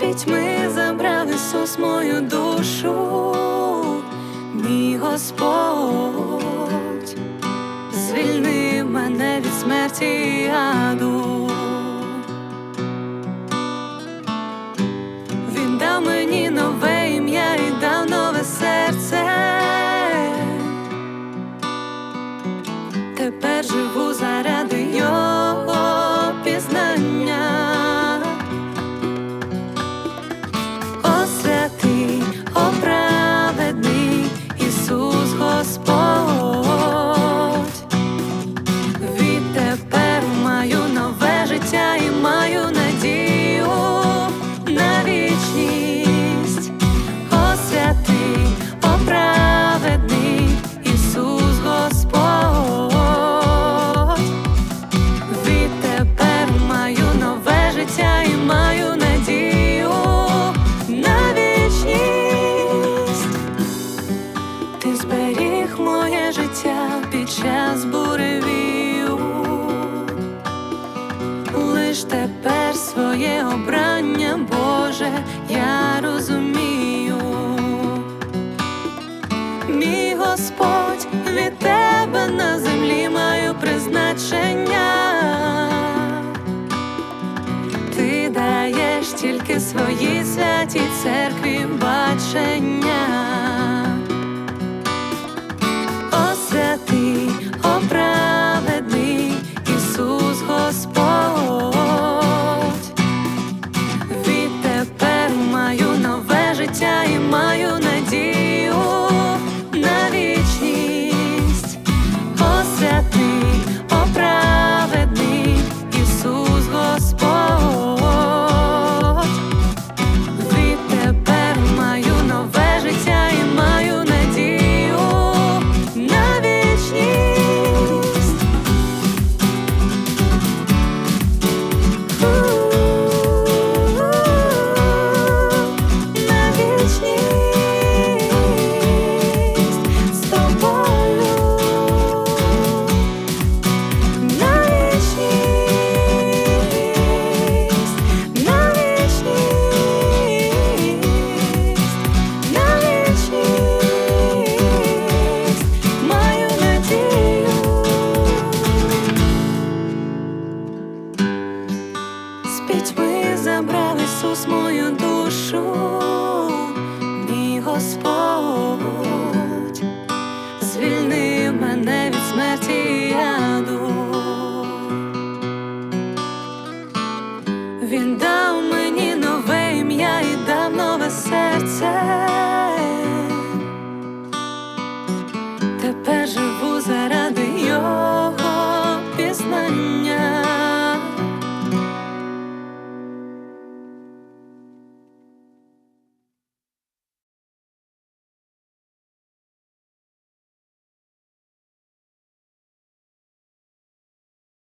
пітьми забрали Ісус мою душу, мій Господь, звільни мене від смерті і аду. Він дав мені нове ім'я і дав нове серце. Тепер живу. тільки своїй святі церкві бачення. О святий, о праведний Ісус Господь, відтепер маю нове життя і маю. Jesús, muy en